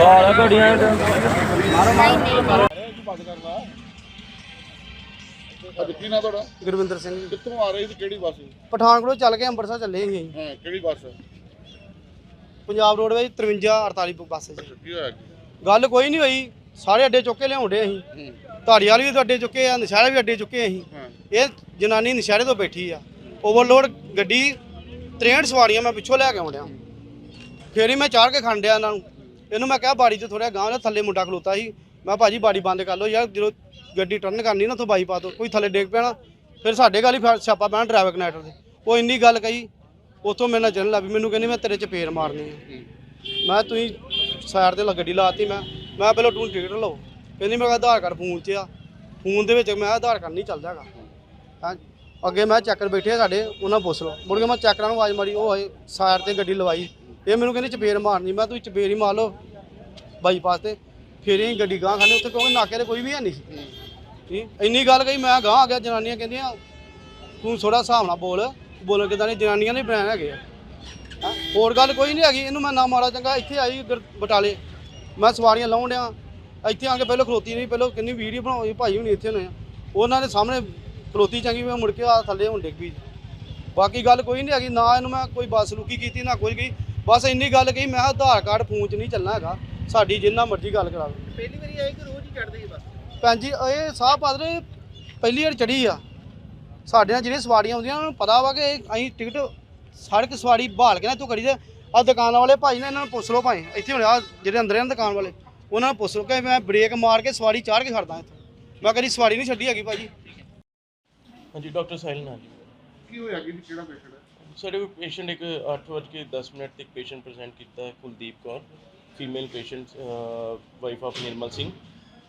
ਬਾਲਾ ਘੜੀਆਂ ਅੱਜ ਕੀ ਨਾ ਤੁਹਾਡਾ ਗੁਰਵਿੰਦਰ ਸਿੰਘ ਜੀ। ਕਿੱਥੋਂ ਆ ਰਹੇ ਸੀ? ਕਿਹੜੀ ਬੱਸ? ਸੀ? ਪਠਾਨਕੋਟ ਚੱਲ ਕੇ ਅੰਮ੍ਰਿਤਸਰ ਚੱਲੇ ਸੀ ਅਸੀਂ। ਹਾਂ ਕਿਹੜੀ ਬੱਸ? ਪੰਜਾਬ ਰੋਡਵੇਜ਼ 53 ਬੱਸ ਗੱਲ ਕੋਈ ਨਹੀਂ ਹੋਈ। ਸਾਰੇ ਅੱਡੇ ਚੁੱਕ ਕੇ ਲਿਆਉਂਦੇ ਅਸੀਂ। ਹੂੰ। ਧਾਰੀਵਾਲ ਵੀ ਅੱਡੇ ਚੁੱਕੇ ਆ ਨਸ਼ਹਿਰਾ ਵੀ ਅੱਡੇ ਚੁੱਕੇ ਅਸੀਂ। ਇਹ ਜਨਾਨੀ ਨਸ਼ਹਿਰੇ ਤੋਂ ਬੈਠੀ ਆ। ਓਵਰਲੋਡ ਗੱਡੀ 63 ਸਵਾਰੀਆਂ ਮੈਂ ਪਿੱਛੋਂ ਲੈ ਕੇ ਆਉਂਦਿਆ। ਫੇਰ ਹੀ ਮੈਂ ਚਾੜ ਕੇ ਖੰਡਿਆ ਇਹਨਾਂ ਨੂੰ। ਇਹਨੂੰ ਮੈਂ ਕਿਹਾ ਬਾੜੀ 'ਚ ਥੋੜਾ ਗਾਂਹ ਦਾ ਥੱਲੇ ਮੁੰਡਾ ਖਲੋਤਾ ਸੀ। ਮੈਂ ਭਾਜੀ ਬਾੜੀ ਬੰਦ ਕਰ ਲਓ ਯਾਰ, ਜਦੋਂ ਗੱਡੀ ਟਰਨ ਕਰਨੀ ਨਾ ਉੱਥੋਂ ਬਾਈਪਾਸ ਤੋਂ, ਕੋਈ ਥੱਲੇ ਡੇਗ ਪੈਣਾ ਫਿਰ ਸਾਡੇ ਗੱਲ ਹੀ ਫਿਰ ਸਿਆਪਾ ਪੈਣਾ ਡਰਾਈਵਰ ਕਨੈਕਟਰ ਦੇ। ਉਹ ਇੰਨੀ ਗੱਲ ਕਹੀ, ਉੱਥੋਂ ਮੇਰੇ ਨਾਲ ਚੱਲਣ ਲੱਗ ਪਈ। ਮੈਨੂੰ ਕਹਿੰਦੀ ਮੈਂ ਤੇਰੇ ਚ ਪੇਰ ਮਾਰਨੀ ਆ। ਮੈਂ ਤੁਸੀਂ ਸਾਈਡ ਤੇ ਗੱਡੀ ਲਾਤੀ, ਮੈਂ ਮੈਂ ਪਹਿਲਾਂ ਤੂੰ ਟਿਕਟ ਲਓ। ਕਹਿੰਦੀ ਮੇਰਾ ਆਧਾਰ ਕਾਰਡ ਫੋਨ 'ਚ ਆ। ਫੋਨ ਦੇ ਵਿੱਚ ਮੈਂ ਆਧਾਰ ਕਾਰਡ ਨਹੀਂ ਚੱਲਦਾ ਹੈਗਾ। ਹਾਂ, ਅੱਗੇ ਮੈਂ ਚੱਕਰ ਬੈਠੇ ਆ ਸਾਡੇ, ਉਹਨਾਂ ਪੁੱਛ ਲਓ। ਮੁੜ ਕੇ ਮੈਂ ਚੱਕਰਾਂ ਨੂੰ ਆਵਾਜ਼ ਮਾਰੀ, ਉਹ ਆਏ ਸਾਈਡ ਤੇ ਗੱਡੀ ਲਵਾਈ। ਇਹ ਮੈਨੂੰ ਕਹਿੰਦੇ ਚਪੇੜ ਮਾਰਨੀ ਮੈਂ ਤੁਸੀਂ ਚਪੇੜ ਹੀ ਮਾਰ ਲਓ ਬਾਈਪਾਸ ਤੇ ਫਿਰ ਇਹ ਗੱਡੀ ਗਾਂ ਖਾਣੇ ਉੱਥੇ ਕਿਉਂਕਿ ਨਾਕੇ ਤੇ ਕੋਈ ਵੀ ਹੈ ਨਹੀਂ ਸੀ। ਠੀਕ ਇੰਨੀ ਗੱਲ ਕਹੀ ਮੈਂ ਗਾਂ ਆ ਗਿਆ ਜਨਾਨੀਆਂ ਕਹਿੰਦੀਆਂ ਤੂੰ ਥੋੜਾ ਹਿਸਾਬ ਨਾਲ ਬੋਲ ਬੋਲ ਕਿਦਾਂ ਨਹੀਂ ਜਨਾਨੀਆਂ ਨੇ ਬਣਾਏ ਹੈਗੇ ਆ। ਹੈਂ? ਹੋਰ ਗੱਲ ਕੋਈ ਨਹੀਂ ਹੈਗੀ ਇਹਨੂੰ ਮੈਂ ਨਾ ਮਾਰਾ ਚੰਗਾ ਇੱਥੇ ਆਈ ਬਟਾਲੇ ਮੈਂ ਸਵਾਰੀਆਂ ਲਾਉਣ ਡਿਆ ਇੱਥੇ ਆ ਕੇ ਪਹਿਲਾਂ ਖਲੋਤੀ ਨਹੀਂ ਪਹਿਲਾਂ ਕਿੰਨੀ ਵੀਡੀਓ ਬਣਾਈ ਭਾਈ ਹੁਣੀ ਇੱਥੇ ਨੇ ਉਹਨਾਂ ਦੇ ਸਾਹਮਣੇ ਖਲੋਤੀ ਚੰਗੀ ਮੈਂ ਮੁੜ ਕੇ ਆ ਥੱਲੇ ਹੁਣ ਡਿੱਗ ਪਈ। ਬਾਕੀ ਗੱਲ ਕੋਈ ਨਹੀਂ ਹੈਗੀ ਨਾ ਇਹਨੂੰ ਮੈਂ ਕੋਈ ਬੱਸ ਰੁਕੀ ਕੀਤੀ ਨਾ ਕੋਈ ਗਈ ਬਸ ਇੰਨੀ ਗੱਲ ਕਹੀ ਮੈਂ ਕਿਹਾ ਆਧਾਰ ਕਾਰਡ ਫੋਨ 'ਚ ਨਹੀਂ ਚੱਲਣਾ ਹੈਗਾ। ਸਾਡੀ ਜਿੰਨਾ ਮਰਜ਼ੀ ਗੱਲ ਕਰਾ ਲਓ। ਪਹਿਲੀ ਵਾਰੀ ਆਏ ਕਿ ਰੋਜ਼ ਹੀ ਚੜਦੇ ਬਸ? ਭੈਣ ਜੀ ਇਹ ਸਾਹ ਪਾਦਰੇ ਪਹਿਲੀ ਵਾਰ ਚੜੀ ਆ। ਸਾਡੇ ਨਾਲ ਜਿਹੜੀਆਂ ਸਵਾਰੀਆਂ ਆਉਂਦੀਆਂ ਉਹਨਾਂ ਨੂੰ ਪਤਾ ਵਾ ਕਿ ਇਹ ਅਸੀਂ ਟਿਕਟ ਸੜਕ ਸਵਾਰੀ ਬਹਾਲ ਕੇ ਨਾ ਤੂੰ ਕਰੀ ਦੇ। ਆ ਦੁਕਾਨਾਂ ਵਾਲੇ ਭਾਈ ਨੇ ਇਹਨਾਂ ਨੂੰ ਪੁੱਛ ਲਓ ਭਾਈ ਇੱਥੇ ਹੁਣ ਆ ਜਿਹੜੇ ਅੰਦਰ ਆ ਦੁਕਾਨ ਵਾਲੇ ਉਹਨਾਂ ਨੂੰ ਪੁੱਛ ਲਓ ਕਿ ਮੈਂ ਬ੍ਰੇਕ ਮਾਰ ਕੇ ਸਵਾਰੀ ਚਾੜ ਕੇ ਖੜਦਾ ਇੱਥੇ। ਮੈਂ ਕਦੀ ਸਵਾਰੀ ਨਹੀਂ ਛੱਡੀ ਹੈਗੀ ਭਾਜੀ ਹਾਂਜੀ ਡਾਕਟਰ ਸਾਹਿਲ ਨਾਲ ਕੀ ਹੋਇਆ ਕੀ ਕਿਹੜਾ ਪੇਸ਼ੈਂਟ ਹੈ? ਸਾਡੇ ਕੋਲ ਪੇਸ਼ੈਂਟ ਇੱਕ 8:10 ਮਿੰਟ ਤੱਕ ਪੇਸ਼ੈਂਟ ਪ੍ਰੈਜ਼ੈਂਟ ਕੀਤਾ ਹੈ Kuldeep Kaur female patient wife of Nirmal Singh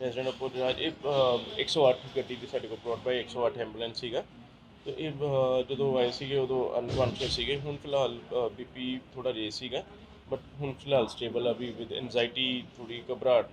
resident of Puraj ਇਹ ਅਹ, 108 ਗੱਡੀ ਦੀ ਸਾਡੇ ਕੋਲ ਬ੍ਰੌਟ ਬਾਈ 108 ਐਂਬੂਲੈਂਸ ਸੀਗਾ। ਤੇ ਇਹ ਅਹ, ਜਦੋਂ ਆਏ ਸੀਗੇ ਉਦੋਂ ਅਨਕੌਂਸ਼ੀਅਸ ਸੀਗੇ। ਹੁਣ ਫਿਲਹਾਲ ਬੀਪੀ ਥੋੜਾ ਰੇਸ ਸੀਗਾ ਬਟ ਹੁਣ ਫਿਲਹਾਲ ਸਟੇਬਲ ਆ ਵੀ ਵਿਦ ਐਂਜ਼ਾਈਟੀ ਥੋੜੀ ਘਬਰਾਹਟ